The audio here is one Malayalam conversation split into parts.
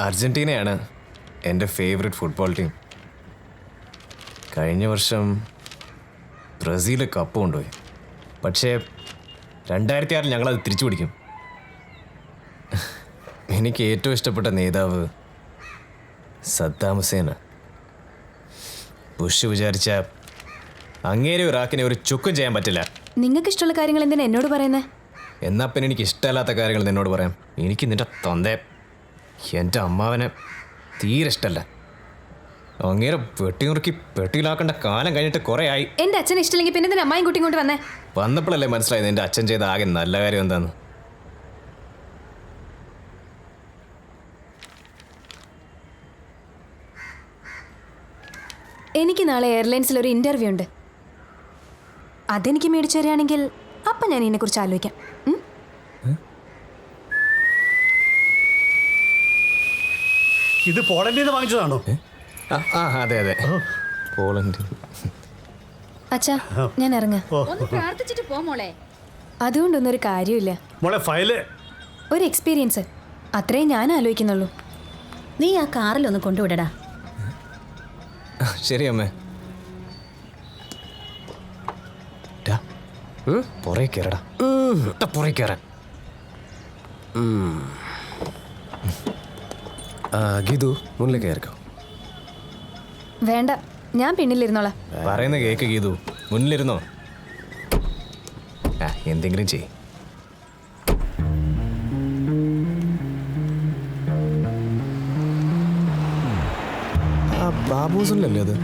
അർജന്റീനയാണ് എന്റെ ഫേവററ്റ് ഫുട്ബോൾ ടീം കഴിഞ്ഞ വർഷം ബ്രസീൽ കപ്പ് കൊണ്ടുപോയി. പക്ഷേ രണ്ടായിരത്തി ആറിൽ ഞങ്ങളത് തിരിച്ചു പിടിക്കും. എനിക്ക് ഏറ്റവും ഇഷ്ടപ്പെട്ട നേതാവ് സദ്ദാം ഹുസൈനാണ്. ബുഷ് വിചാരിച്ച അങ്ങേരെ ഒരാക്കിനെ ഒരു ചുക്കും ചെയ്യാൻ പറ്റില്ല. നിങ്ങൾക്ക് ഇഷ്ടമുള്ള കാര്യങ്ങൾ എന്തിനാ എന്നോട് പറയുന്നത് എന്നാ പിന്നെ എനിക്ക് ഇഷ്ടമല്ലാത്ത കാര്യങ്ങൾ നിന്നോട് പറയാം. എനിക്ക് നിന്റെ തൊന്തേ. എന്റെ അമ്മാവനെ തീരെ ഇഷ്ടമല്ല അങ്ങേരെ വെട്ടി നുറുക്കി പെട്ടിയിലാക്കേണ്ട കാലം കഴിഞ്ഞിട്ട് കുറേ ആയി. എന്റെ അച്ഛൻ ഇഷ്ടമില്ലെങ്കിൽ പിന്നെ എന്തിനാ അമ്മായും കുട്ടിയും കൊണ്ട് വന്നേ? വന്നപ്പോഴല്ലേ മനസ്സിലായത് എന്റെ അച്ഛൻ ചെയ്ത ആകെ നല്ല കാര്യം എന്താന്ന്. എനിക്ക് നാളെ എയർലൈൻസിൽ ഒരു ഇന്റർവ്യൂ ഉണ്ട്. അതെനിക്ക് മേടിച്ചു തരികയാണെങ്കിൽ അപ്പം ഞാൻ ഇതിനെക്കുറിച്ച് ആലോചിക്കാം. ഉം? ഇത് പോളണ്ടിൽ നിന്ന് വാങ്ങിച്ചതാണോ ആ ആ അതെ അതെ. പോളണ്ട്. അച്ഛാ ഞാൻ ഇറങ്ങാം. ഒന്ന് പ്രാർത്ഥിച്ചിട്ട് പോ മോളെ. അതുകൊണ്ടൊന്നും ഒരു കാര്യമില്ല. മോളെ ഫയൽ. ഒരു എക്സ്പീരിയൻസ്. അത്രേ ഞാൻ ആലോചിക്കുന്നുള്ളൂ. നീ ആ കാറിലൊന്ന് കൊണ്ടുവിടടാ. ആ, ശരി അമ്മേ. ഡാ, പുറകെ കയറടാ ട്ടാ, പുറകെ കയറാൻ ഗീതു മുന്നിലേക്ക് കയറിക്കോ. വേണ്ട ഞാൻ പിന്നിലിരുന്നോളാം. പറയുന്ന കേക്ക് ഗീതു മുന്നിലിരുന്നോ. ആ എന്തെങ്കിലും ചെയ് ആ ബാബൂസിലല്ലേ അത്?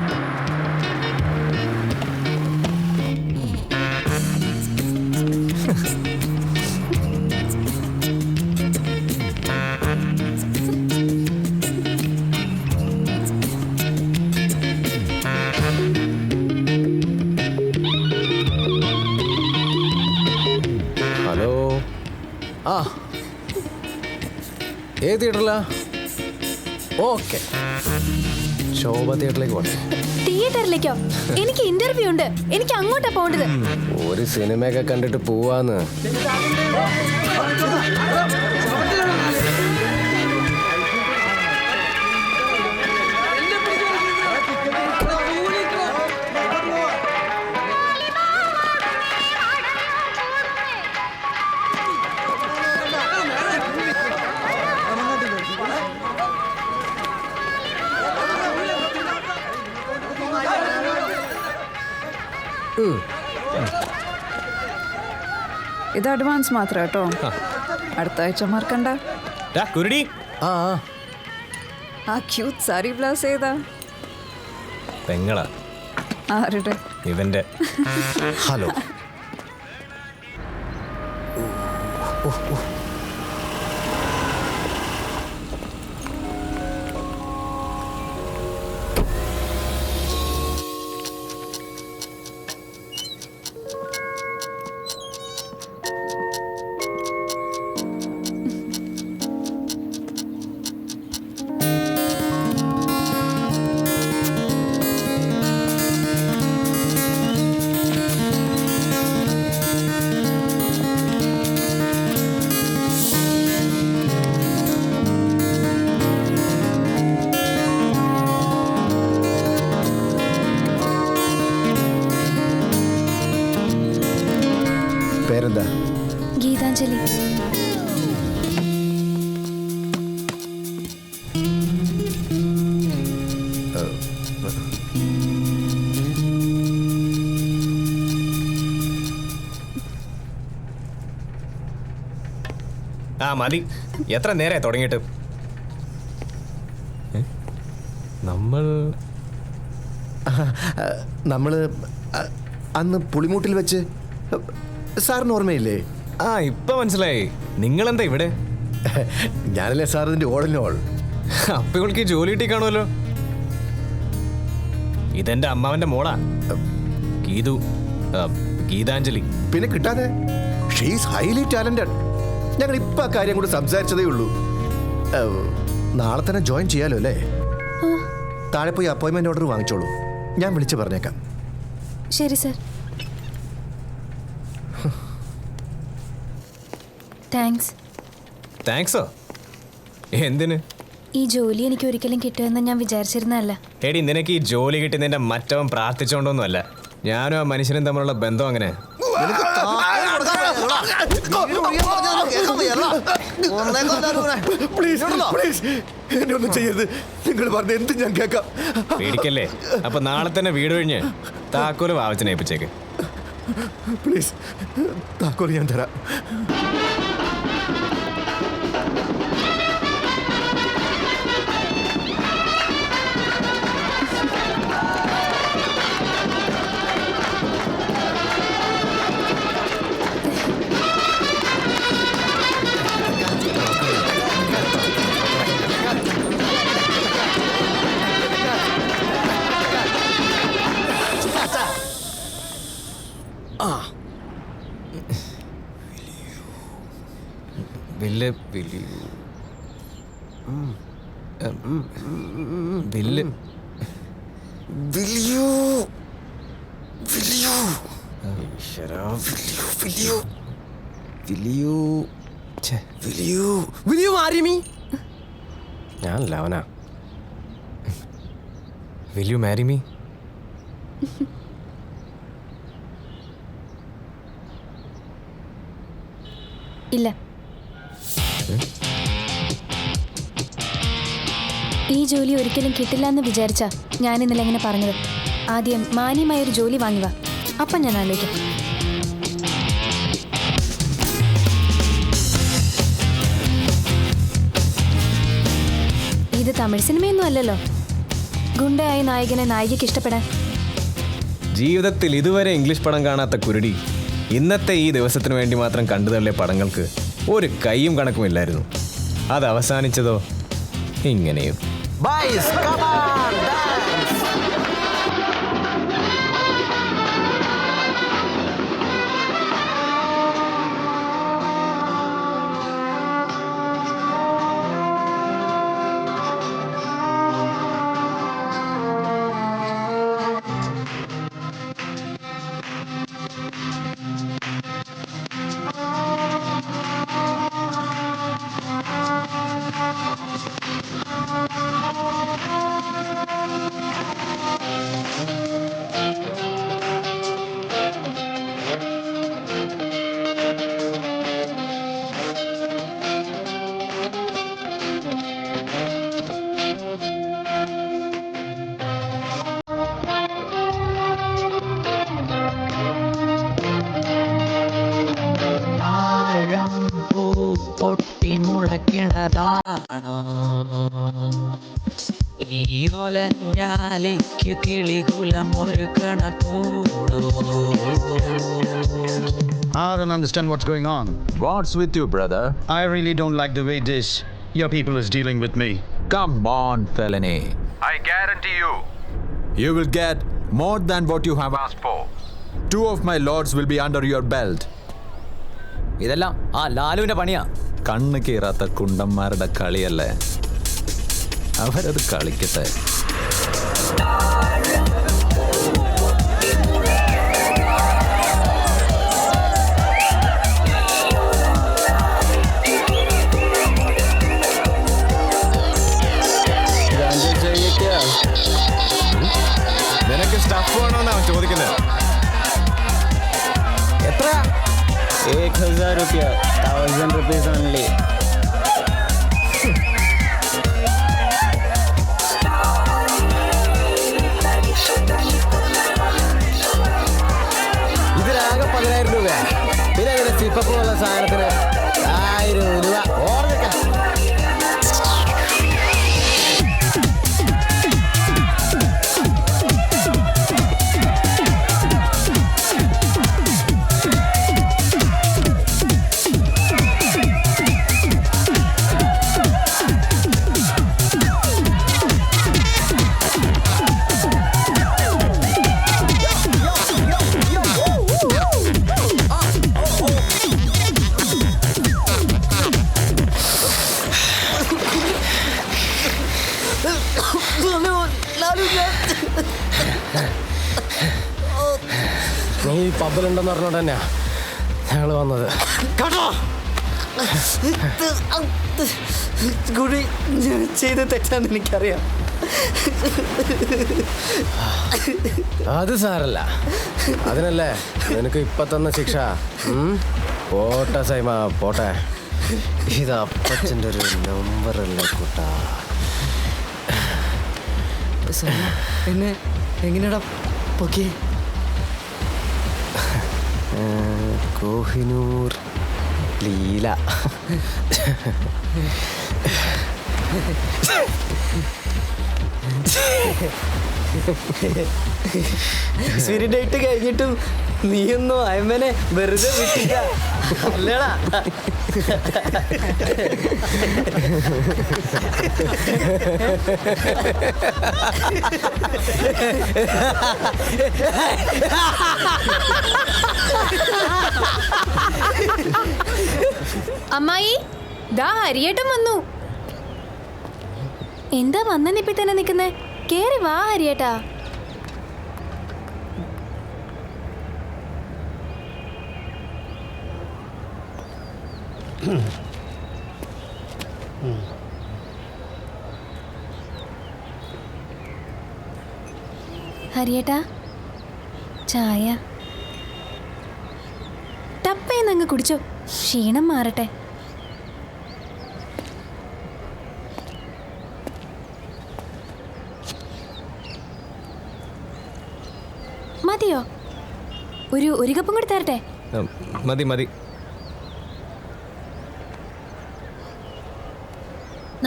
തിയേറ്ററിലാ? ഓക്കെ. ശോഭ തിയേറ്ററിലേക്ക് പോട്ടെ. തിയേറ്ററിലേക്കോ? എനിക്ക് ഇന്റർവ്യൂ ഉണ്ട്. എനിക്ക് അങ്ങോട്ടാ പോണ്ടത് ഒരു സിനിമയൊക്കെ കണ്ടിട്ട് പോവാന്ന്. ഇത് അഡ്വാൻസ് മാത്രം കേട്ടോ. അടുത്ത ആഴ്ച മറക്കണ്ട. ഡാ, കുരുടി. ആ ആ. ആ ക്യൂട്ട് സാരി ബ്ലൗസ് ഏതാ? പെങ്ങളാ. ആരുടെ? ഇവന്റെ. ഹലോ. പേരെന്താ ആ മതി. എത്ര നേരെ തുടങ്ങിയിട്ട്? നമ്മൾ നമ്മൾ അന്ന് പുളിമൂട്ടിൽ വെച്ച് സാറിന് ഓർമ്മയില്ലേ? ആ ഇപ്പൊ മനസ്സിലായി. നിങ്ങളെന്താ ഇവിടെ? ഞാനല്ലേ സാർ ഇതിന്റെ ഓളിനോൾ അപ്പൊ ഇവൾക്ക് ജോലി കിട്ടി കാണുമല്ലോ. ഇതെന്റെ അമ്മാവന്റെ മോളാ. ഗീതു ഗീതാഞ്ജലി. പിന്നെ കിട്ടാതെ? ഷീസ് ഹൈലി ടാലന്റഡ് ഞങ്ങൾ ഇപ്പം ആ കാര്യം കൂടി സംസാരിച്ചതേ ഉള്ളൂ. നാളെ തന്നെ ജോയിൻ ചെയ്യാലോ അല്ലേ? താഴെ പോയി അപ്പോയിന്റ്മെന്റ് ഓർഡർ വാങ്ങിച്ചോളൂ. ഞാൻ വിളിച്ചു പറഞ്ഞേക്കാം. ശരി സർ. താങ്ക്സ്. താങ്ക്സോ? എന്തിന്? ഈ ജോലി എനിക്ക് ഒരിക്കലും കിട്ടുമെന്ന് ഞാൻ വിചാരിച്ചിരുന്നല്ല എടി നിനക്ക് ഈ ജോലി കിട്ടുന്നതിന്റെ മറ്റവൻ പ്രാർത്ഥിച്ചോണ്ടൊന്നുമല്ല. ഞാനും ആ മനുഷ്യനും തമ്മിലുള്ള ബന്ധം അങ്ങനെ. പ്ലീസ് പ്ലീസ് എന്നെ ഒന്നും ചെയ്യരുത് നിങ്ങൾ പറഞ്ഞ എന്ത് ഞാൻ കേൾക്കാം പേടിക്കല്ലേ? അപ്പൊ നാളെ തന്നെ വീട് കഴിഞ്ഞ് താക്കോൽ വാവച്ചനേപ്പിച്ചേക്ക് പ്ലീസ് താക്കോൽ ഞാൻ തരാം. You? Will you? ഛെ, Will you? Will you marry me? ഞാൻ ലവനാ വിൽ യു മാരി മീ ഇല്ല ഈ ജോലി ഒരിക്കലും കിട്ടില്ല എന്ന് വിചാരിച്ച ഞാൻ ഇന്നലെ എങ്ങനെ പറഞ്ഞത്. ആദ്യം മാന്യമായ ഒരു ജോലി വാങ്ങുക അപ്പം ഞാൻ ആലോചിക്കാം. ഇത് തമിഴ് സിനിമയൊന്നും അല്ലല്ലോ. ഗുണ്ടയായ നായകനെ നായികയ്ക്ക് ഇഷ്ടപ്പെടാൻ. ജീവിതത്തിൽ ഇതുവരെ ഇംഗ്ലീഷ് പടം കാണാത്ത കുരുടി ഇന്നത്തെ ഈ ദിവസത്തിന് വേണ്ടി മാത്രം കണ്ടുതള്ളിയ പടങ്ങൾക്ക് ഒരു കൈയും കണക്കുമില്ലായിരുന്നു അത് അവസാനിച്ചതോ? ഇങ്ങനെയും. മുളയ്ക്കണതാണോ ഈ കിളികുലം ഒരു കണക്കൂടോ I don't understand what's going on. What's with you, brother? I really don't like the way this your people is dealing with me. Come on, felony. I guarantee you, You will get more than what you have asked for. Two of my lords will be under your belt. ഇതെല്ലാം ആ ലാലുവിന്റെ പണിയാ കണ്ണ് കീറാത്ത കുണ്ടന്മാരുടെ കളിയല്ലേ? അവരത് കളിക്കട്ടെ. നിനക്ക് സ്റ്റഫ് വേണമെന്നാ ചോദിക്കുന്നത് എത്ര ഏക് ഹസാർ റുപ്യ 1000 rupees only. ഇതിലാകെ പതിനായിരം രൂപ വില കിടത്തി ഇപ്പൊ പോകുന്ന സാധനത്തിന് നീ പബ്ബിലുണ്ടെന്ന് പറഞ്ഞോണ്ട് തന്നെയാ ഞങ്ങൾ വന്നത്. കേട്ടോ? ചെയ്ത തെറ്റാന്ന് എനിക്കറിയാം. അത് സാരല്ല. അതിനല്ലേ? നിനക്ക് ഇപ്പൊ തന്ന ശിക്ഷ? പോട്ടെ സൈമ പോട്ടെ. ഇത് അപ്പച്ചന്റെ ഒരു നമ്പറല്ലേ കൂട്ട? എന്നെ എങ്ങനെയാടാ പൊക്കി കോഹിനൂർ ലീല. ഡേറ്റ് കഴിഞ്ഞിട്ടും നീയൊന്നും അയമ്മനെ വെറുതെ വിട്ടില്ല. അമ്മായി ദാ ഹരിയേട്ടൻ വന്നു. എന്താ വന്ന നിപ്പി തന്നെ നിക്കുന്നേ കേറി വാ ഹരിയേട്ടാ. ഹരിയേട്ടാ ചായ. ടപ്പേന്നങ്ങ് കുടിച്ചോ. ക്ഷീണം മാറട്ടെ. ഒരു ഒരു കപ്പും കൂടി തരട്ടെ? മതി മതി.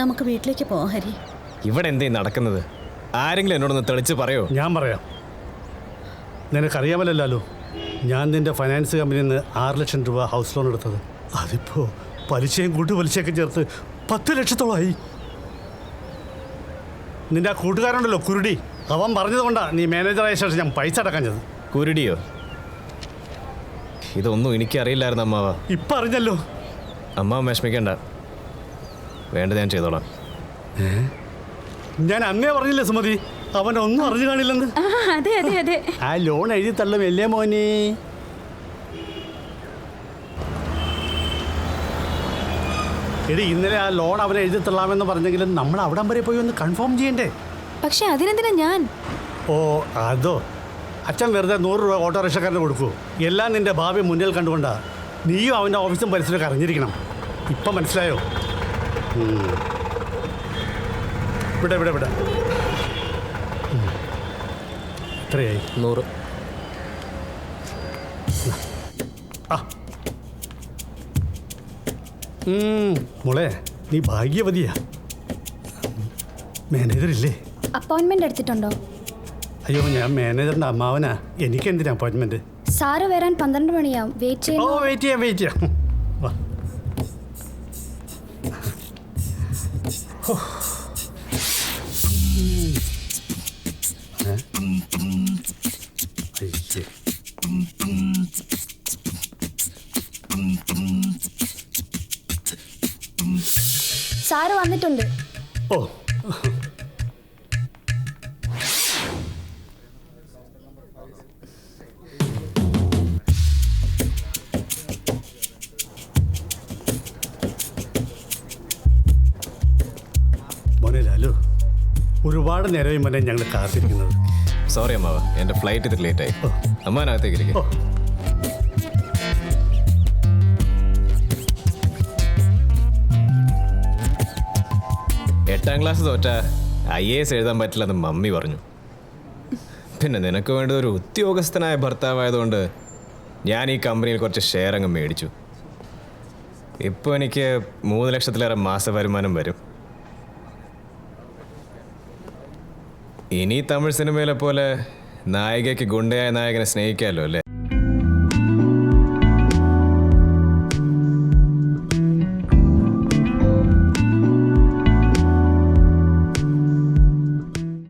നമുക്ക് വീട്ടിലേക്ക് പോവാം ഹരി. ഇവിടെ എന്തേ നടക്കുന്നത്? ആരെങ്കിലും എന്നോടൊന്ന് തെളിച്ച് പറയോ? ഞാൻ പറയാം. നിനക്കറിയാമല്ലോ ഞാൻ നിന്റെ ഫൈനാൻസ് കമ്പനിയിൽ നിന്ന് ആറ് ലക്ഷം രൂപ ഹൗസ് ലോൺ എടുത്തത്. അതിപ്പോ പലിശയും കൂട്ടു പലിശയൊക്കെ ചേർത്ത് പത്ത് ലക്ഷത്തോളമായി നിന്റെ ആ കൂട്ടുകാരുണ്ടല്ലോ കുരുടി. അവൻ പറഞ്ഞതുകൊണ്ടാണ് നീ മാനേജറായ ശേഷം ഞാൻ പൈസ അടക്കാഞ്ഞത് കുരുടിയോ? ഇതൊന്നും എനിക്കറിയില്ലായിരുന്നു അമ്മാവ. ഇപ്പൊ അറിഞ്ഞല്ലോ അമ്മാവൻ വിഷമിക്കണ്ട. വേണ്ടത് ഞാൻ ചെയ്തോളാം. ഞാൻ അന്നേ പറഞ്ഞില്ലേ സുമതി? അവൻ ഒന്നും അറിഞ്ഞു കാണില്ലെന്ന്. ആ അതെ അതെ അതെ. ആ ലോൺ എഴുതി തള്ളും അല്ലേ മോനെ. എടി ഇന്നലെ ആ ലോൺ അവനെ എഴുതി തള്ളാമെന്ന് പറഞ്ഞെങ്കിലും നമ്മൾ അവിടം വരെ പോയി ഒന്ന് കൺഫേം ചെയ്യണ്ടേ? പക്ഷെ അതിനെന്തിനാ ഞാൻ? ഓ അതോ. അച്ഛൻ വെറുതെ നൂറ് രൂപ ഓട്ടോറിക്ഷക്കാരന് കൊടുക്കൂ. എല്ലാം നിന്റെ ഭാവി മുന്നിൽ കണ്ടുകൊണ്ടാ നീയും അവന്റെ ഓഫീസും പരിസരമൊക്കെ അറിഞ്ഞിരിക്കണം. ഇപ്പം മനസ്സിലായോ. ഇവിടെ ഇവിടെ ഇവിടെ. എത്രയായി? നൂറ്. ആ. മോളെ നീ ഭാഗ്യവതിയാ. മാനേജർ ഇല്ലേ? അപ്പോയിന്റ്മെന്റ് എടുത്തിട്ടുണ്ടോ? അയ്യോ ഞാൻ മാനേജറിന്റെ അമ്മാവനാ. എനിക്ക് എന്തിനാ അപ്പോയിന്റ്മെന്റ് സാറ് വരാൻ പന്ത്രണ്ട് മണിയാവും. വെയിറ്റ് ഓ വെയിറ്റ് ചെയ്യാം വെയിറ്റ് ചെയ്യാം. വാ. ഹോ. ഏ? അയ്യേ. സാറ് വന്നിട്ടുണ്ട്. ഓ. ഒരുപാട് നേരമായി മോനെ ഞങ്ങൾ കാത്തിരിക്കുന്നത്. സോറി അമ്മാവ എന്റെ ഫ്ലൈറ്റ് ഇത് ലേറ്റ് ആയി. അമ്മാനകത്തേക്ക് ഇരിക്കും എട്ടാം ക്ലാസ് തോറ്റ. ഐ എ എസ് എഴുതാൻ പറ്റില്ലെന്ന് മമ്മി പറഞ്ഞു. പിന്നെ നിനക്ക് വേണ്ടത് ഒരു ഉദ്യോഗസ്ഥനായ ഭർത്താവായതുകൊണ്ട് ഞാൻ ഈ കമ്പനിയിൽ കുറച്ച് ഷെയർ അങ്ങ് മേടിച്ചു. ഇപ്പോൾ എനിക്ക് മൂന്ന് ലക്ഷത്തിലേറെ മാസ വരുമാനം വരും. ഇനി തമിഴ് സിനിമയിലെ പോലെ നായികയ്ക്ക് ഗുണ്ടയായ നായകനെ സ്നേഹിക്കാമല്ലോ അല്ലേ?